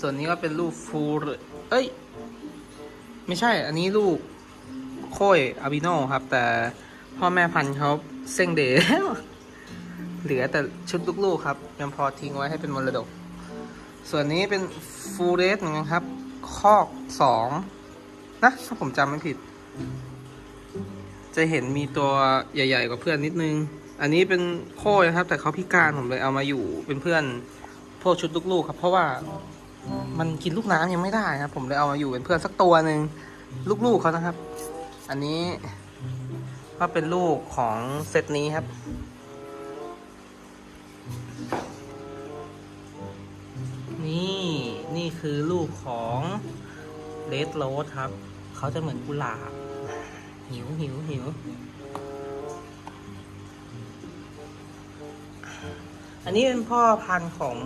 ส่วนนี้ก็เป็นลูกฟูรเอ้ย ไม่ใช่ อันนี้ลูกโค้ยอาบิโนครับ แต่พ่อแม่พันธุ์เขาเส้งเดย์เหลือแต่ชุดลูกๆครับยังพอทิ้งไว้ให้เป็นมรดก ส่วนนี้เป็นฟูเรสเหมือนกันครับ คอกสองนะถ้าผมจำไม่ผิด จะเห็นมีตัวใหญ่ ๆ กว่าเพื่อนนิดนึง อันนี้เป็นโค้ยนะครับ แต่เขาพิการผมเลยเอามาอยู่เป็นเพื่อนพวกชุดลูกๆครับ เพราะว่า มันกินลูกน้ำยังไม่ได้ครับ ผมเลยเอามาอยู่เป็นเพื่อนสักตัวหนึ่งลูกๆเขานะครับ อันนี้ก็เป็นลูกของเซตนี้ครับ นี่นี่คือลูกของเลดโรสครับ เขาจะเหมือนกุหลาบ หิวหิวหิวอันนี้เป็นพ่อพันธุ์ของ